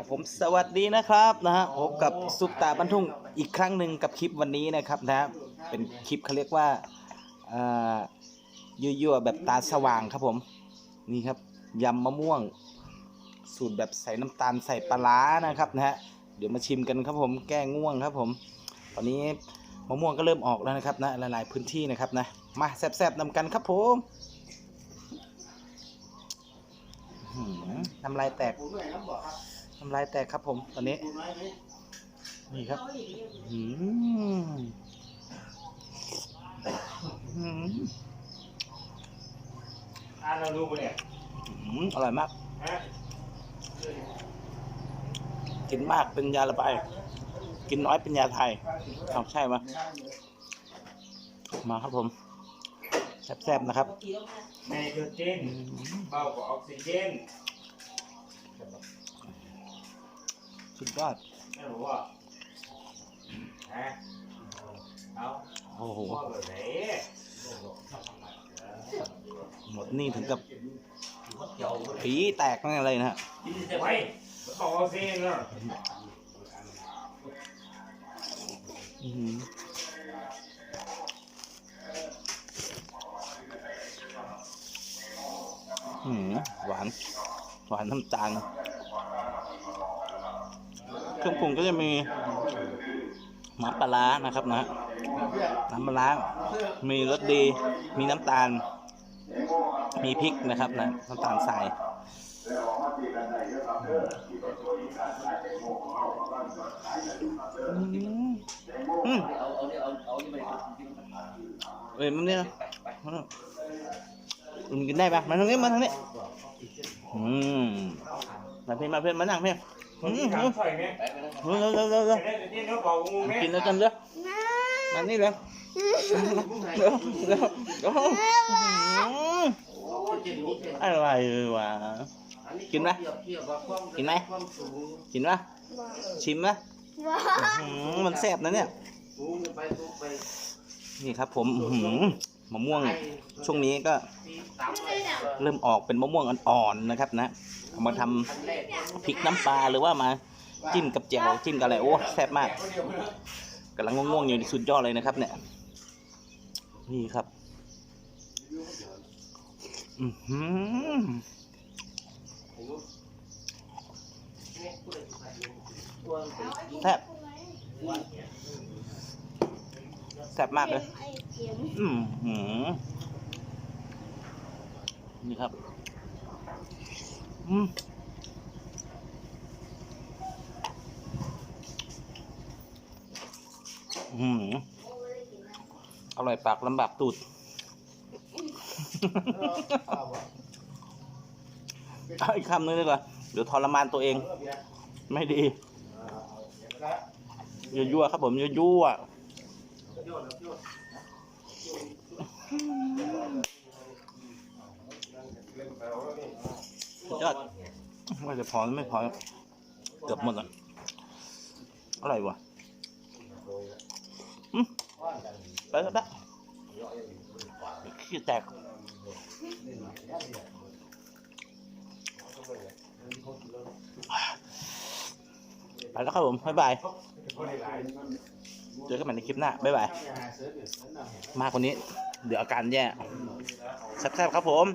ครับผมสวัสดีนะครับนะฮะพบกับซุปตาบรรทุ่งอีกครั้งหนึ่งกับคลิปวันนี้นะครับนะฮะเป็นคลิปเขาเรียกว่าอ่ายั่วๆแบบตาสว่างครับผมนี่ครับยำมะม่วง สูตรแบบใส่น้ำตาลใส่ปลาร้านะครับนะฮะเดี๋ยวมาชิมกันครับผมแก้ง่วงครับผม ตอนนี้มะม่วงก็เริ่มออกแล้วนะครับนะหลายๆพื้นที่นะครับนะมาแซ่บๆนำกันครับผมน้ำลายแตก น้ำลายแตกครับผมตอนนี้ นี่ครับอืมอืมอ่านเราดูปะเนี่ยอืมอร่อยมากฮะกินมากเป็นยาระบาย กินน้อยเป็นยาไทยเอาใช่ไหมมาครับผม แซ่บๆนะครับ ไนโตรเจนอืมเบากว่าออกซิเจน สุดยอดไม่รู้ว่าฮะเอาโอ้โหพ่อแบบไหนหมดนี่ถึงกับผีแตกนั่นเลยนะฮะไว้ออกออกซิเจนเนาะอื้อหืออื้อหือหวาน หวานน้ำตาล เครื่องปรุงก็จะมีน้ำปลาร้านะครับนะน้ำปลาร้ามีรสดี มีน้ำตาล มีพริกนะครับนะน้ำตาลทรายอืมอืมเอ้ยมันเนี่ยมันกินได้ปะมาทางนี้มาทางนี้อืมมาเพื่อนมาเพื่อนมานั่งเพื่อน อืมถามอืมใส่ไหมเร็วเร็วเร็วเร็วไนโตรเจนเขาบอกงูไหมกินแล้วกันเด้อมานี่เลยเร็วเร็วเร็วอะไรวะกินไหมกินไหมกินปะชิมปะอื้อหือมันแซ่บนะเนี่ยนี่ครับผมอื้อหือมะม่วงช่วงนี้ก็เริ่มออกเป็นมะม่วงอ่อนๆนะครับนะ เอามาทำพริกน้ำปลาหรือว่ามาจิ้มกับแจ่วจิ้มกับอะไรโอ้แซ่บมากกำลังง่วงๆอยู่สุดยอดเลยนะครับ เนี่ย นี่ครับ อือหือแซ่บแซ่บมากเลย อืมหือนี่ครับ อืมอืมอร่อยปากลำบากตูด เอาอีกคำนึงดีกว่าเดี๋ยวทรมานตัวเอง ไม่ดียั่วๆครับผมยั่วๆสุด ยอดว่าจะพอไม่พอเกือบหมดอะอร่อยว่ะไปแล้วนะขี้แตกไปแล้วครับผม บ๊ายบาย เจอกันใหม่ในคลิปหน้า บ๊ายบาย มากกว่านี้ เดี๋ยวอาการแย่ แซ่บๆครับผม